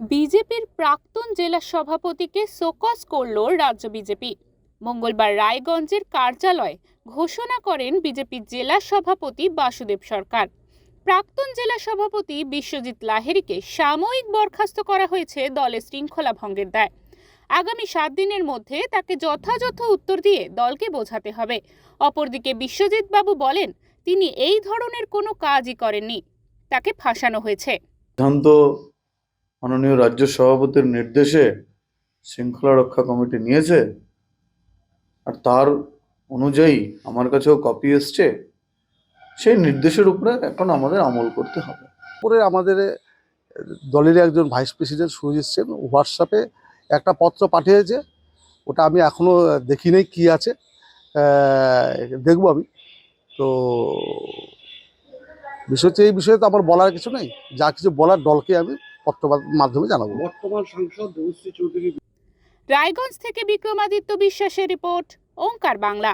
বিজেপির প্রাক্তন জেলা সভাপতিকে সোকস করল রাজ্য বিজেপি। মঙ্গলবার রায়গঞ্জের কার্যালয়ে ঘোষণা করেন বিজেপির জেলা সভাপতি বাসুদেব সরকার। প্রাক্তন জেলা সভাপতি বিশ্বজিৎ লাহেরিকে সাময়িক বরখাস্ত করা হয়েছে দলের শৃঙ্খলা ভঙ্গের দায়। আগামী সাত দিনের মধ্যে তাকে যথাযথ উত্তর দিয়ে দলকে বোঝাতে হবে। অপরদিকে বিশ্বজিৎ বাবু বলেন, তিনি এই ধরনের কোনো কাজই করেননি। তাকে ফাঁসানো হয়েছে। মাননীয় রাজ্য সভাপতির নির্দেশে শৃঙ্খলা রক্ষা কমিটি নিয়েছে। আর তার অনুযায়ী আমার কাছেও কপি এসছে। সেই নির্দেশের উপরে এখন আমাদের আমল করতে হবে। পরে আমাদের দলের একজন ভাইস প্রেসিডেন্ট সুরজিৎ সেন হোয়াটসঅ্যাপে একটা পত্র পাঠিয়েছে। ওটা আমি এখনও দেখি দেখিনি কী আছে। দেখব আমি। তো বিষয় হচ্ছে এই বিষয়ে তো আমার বলার কিছু নেই। যা কিছু বলার দলকে আমি পত্র মাধ্যমে জানাব। বর্তমান সাংসদ রায়গঞ্জ থেকে বিক্রমাদিত্য বিশ্বাসের রিপোর্ট ওঙ্কার বাংলা।